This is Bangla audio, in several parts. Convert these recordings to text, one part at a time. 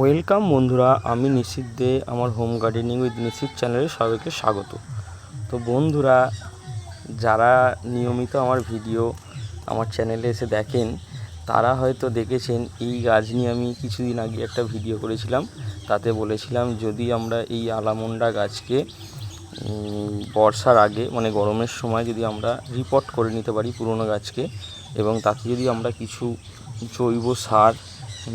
ওয়েলকাম বন্ধুরা, আমি নিশিত দে, আমার হোম গার্ডেনিং উইথ নিশিত চ্যানেলে সবাইকে স্বাগত। তো বন্ধুরা, যারা নিয়মিত আমার ভিডিও আমার চ্যানেলে এসে দেখেন, তারা হয়তো দেখেছেন এই গাছ নিয়ে আমি কিছুদিন আগে একটা ভিডিও করেছিলাম। তাতে বলেছিলাম, যদি আমরা এই আলামন্ডা গাছকে বর্ষার আগে মানে গরমের সময় যদি আমরা রিপোর্ট করে নিতে পারি পুরনো গাছকে, এবং তাতে যদি আমরা কিছু জৈব সার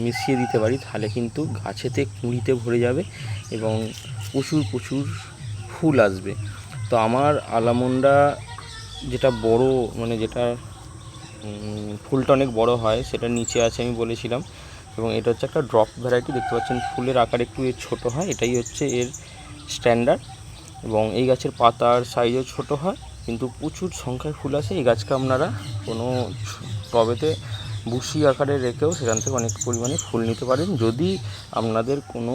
মিশিয়ে দিতে পারি, তাহলে কিন্তু গাছেতে কুঁড়িতে ভরে যাবে এবং প্রচুর প্রচুর ফুল আসবে। তো আমার আলামন্ডা যেটা বড় মানে যেটা ফুলটা অনেক বড় হয়, সেটা নিচে আছে আমি বলেছিলাম। এবং এটা হচ্ছে একটা ড্রপ ভ্যারাইটি, দেখতে পাচ্ছেন ফুলের আকার একটু এর ছোটো হয়, এটাই হচ্ছে এর স্ট্যান্ডার্ড। এবং এই গাছের পাতার সাইজও ছোট হয়, কিন্তু প্রচুর সংখ্যায় ফুল আসে। এই গাছকে আপনারা কোনো টবেতে বুশি আকারে রেখেও সেখান থেকে অনেক পরিমাণে ফুল নিতে পারেন। যদি আপনাদের কোনো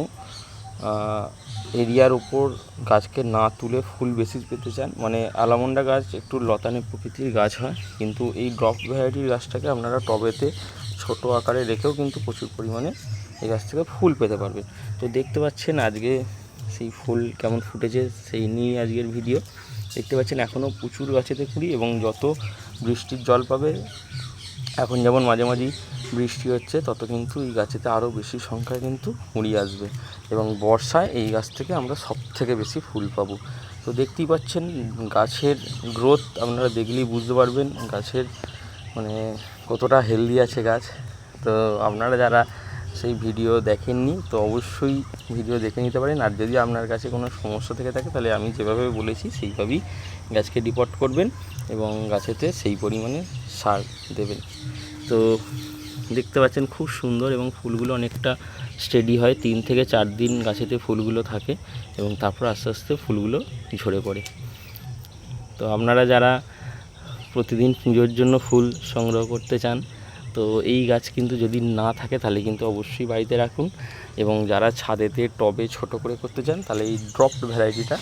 এরিয়ার ওপর গাছকে না তুলে ফুল বেশি পেতে চান মানে আলামন্ডা গাছ একটু লতানে প্রকৃতির গাছ হয়, কিন্তু এই ড্রপ ভ্যারাইটির গাছটাকে আপনারা টবেতে ছোট আকারে রেখেও কিন্তু প্রচুর পরিমাণে এই গাছ থেকে ফুল পেতে পারবেন। তো দেখতে পাচ্ছেন আজকে সেই ফুল কেমন ফুটেছে, সেই নিয়ে আজকের ভিডিও। দেখতে পাচ্ছেন এখনও প্রচুর গাছেতে কুড়ি এবং যত বৃষ্টির জল পাবে এখন যেমন মাঝে মাঝেই বৃষ্টি হচ্ছে, তত কিন্তু এই গাছেতে আরও বেশি সংখ্যায় কিন্তু কুড়ি আসবে। এবং বর্ষায় এই গাছ থেকে আমরা সব থেকে বেশি ফুল পাবো। তো দেখতেই পাচ্ছেন, গাছের গ্রোথ আপনারা দেখলেই বুঝতে পারবেন গাছের মানে কতটা হেলদি আছে গাছ। তো আপনারা যারা সেই ভিডিও দেখেননি, তো অবশ্যই ভিডিও দেখে নিতে পারেন। আর যদি আপনার কাছে কোনো সমস্যা থেকে থাকে, তাহলে আমি যেভাবে বলেছি, সেইভাবেই গাছকে রিপোর্ট করবেন এবং গাছেতে সেই পরিমাণে সার দেবেন। তো দেখতে পাচ্ছেন খুব সুন্দর এবং ফুলগুলো অনেকটা স্টেডি হয়। তিন থেকে চার দিন গাছেতে ফুলগুলো থাকে এবং তারপর আস্তে আস্তে ফুলগুলো ঝরে পড়ে। তো আপনারা যারা প্রতিদিন পুজোর জন্য ফুল সংগ্রহ করতে চান তো এই গাছ কিন্তু যদি না থাকে তাহলে কিন্তু অবশ্যই বাড়িতে রাখুন। এবং যারা ছাদেতে টবে ছোট করে করতে চান, তাহলে এই ড্রপড ভ্যারাইটিটা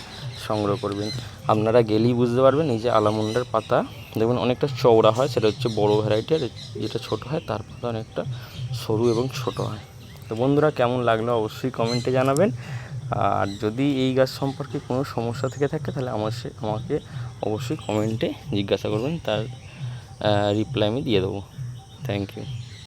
সংগ্রহ করবেন। আপনারা গেলেই বুঝতে পারবেন, এই যে আলামুন্ডার পাতা। দেখবেন অনেকটা চওড়া হয়, সেটা হচ্ছে বড় ভ্যারাইটি আর যেটা ছোট হয়, তার পাতা অনেকটা সরু এবং ছোট হয়। তো বন্ধুরা, কেমন লাগল অবশ্যই কমেন্টে জানাবেন। আর যদি এই গাছ সম্পর্কে কোনো সমস্যা থেকে থাকে, তাহলে আমার আমাকে অবশ্যই কমেন্টে জিজ্ঞাসা করবেন, তার রিপ্লাই আমি দিয়ে দেবো। Thank you